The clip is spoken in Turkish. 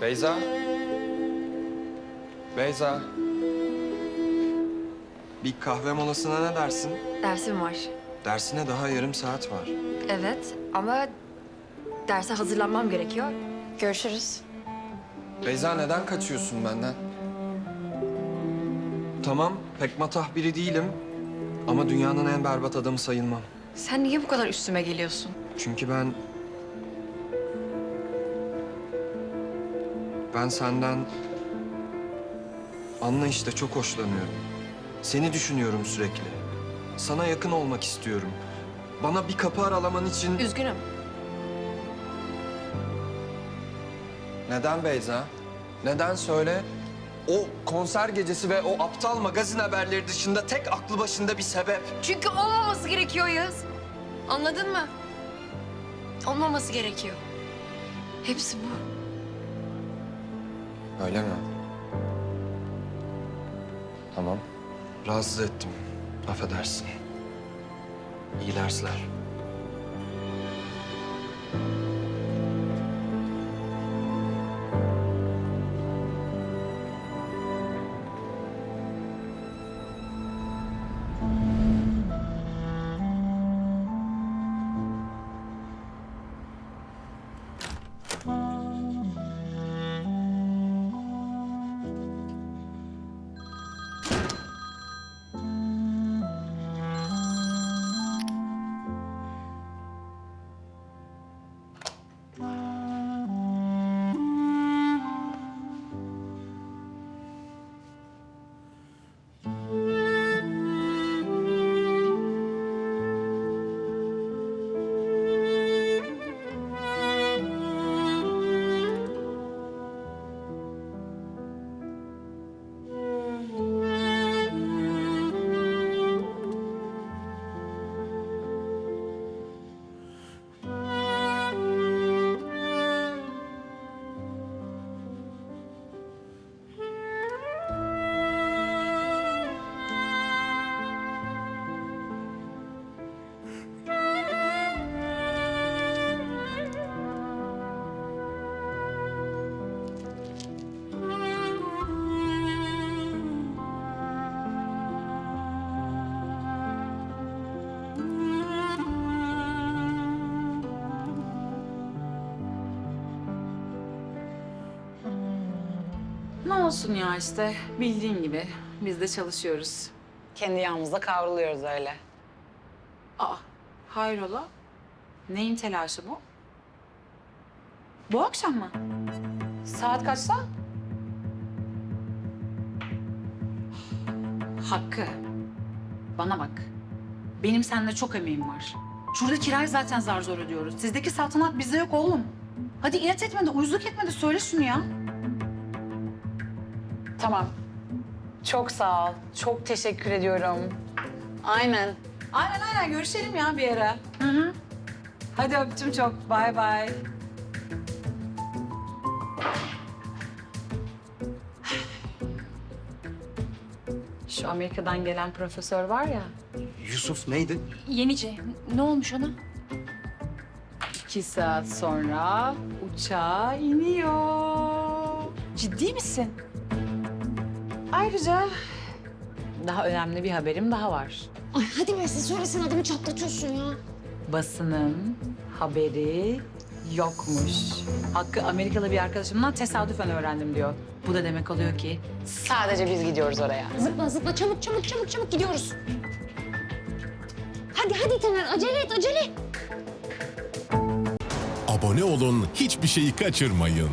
Beyza. Beyza. Bir kahve molasına ne dersin? Dersim var. Dersine daha yarım saat var. Evet ama derse hazırlanmam gerekiyor. Görüşürüz. Beyza neden kaçıyorsun benden? Tamam, pek matah biri değilim. Ama dünyanın en berbat adamı sayılmam. Sen niye bu kadar üstüme geliyorsun? Çünkü ben... Ben senden... Anla işte çok hoşlanıyorum. Seni düşünüyorum sürekli. Sana yakın olmak istiyorum. Bana bir kapı aralaman için... Üzgünüm. Neden Beyza? Neden söyle? O konser gecesi ve o aptal magazin haberleri dışında tek aklı başında bir sebep. Çünkü olmaması gerekiyor Yağız. Anladın mı? Olmaması gerekiyor. Hepsi bu. Öyle mi? Tamam. Rahatsız ettim. Affedersin. İyi dersler. Ne olsun ya işte bildiğin gibi biz de çalışıyoruz. Kendi yağımızda kavruluyoruz öyle. Aa hayrola? Neyin telaşı bu? Bu akşam mı? Saat kaçta? Hakkı. Bana bak. Benim seninle çok emeğim var. Şurada kirayı zaten zar zor ödüyoruz. Sizdeki saltanat bizde yok oğlum. Hadi inat etme de uyuzluk etme de söyle şunu ya. Tamam. Çok sağ ol. Çok teşekkür ediyorum. Aynen. Aynen aynen görüşelim ya bir ara. Hı hı. Hadi öptüm çok. Bay bay. Şu Amerika'dan gelen profesör var ya. Yusuf neydi? Yenice. Ne olmuş ona? iki saat sonra uçağa iniyor. Ciddi misin? Ayrıca daha önemli bir haberim daha var. Ay hadi Mesut söylesene adamı çatlatıyorsun ya. Basının haberi yokmuş. Hakkı Amerikalı bir arkadaşımdan tesadüfen öğrendim diyor. Bu da demek oluyor ki sadece biz gidiyoruz oraya. Zıpla zıpla çabuk çabuk çabuk çabuk gidiyoruz. Hadi hadi Taner acele et acele. Abone olun, hiçbir şeyi kaçırmayın.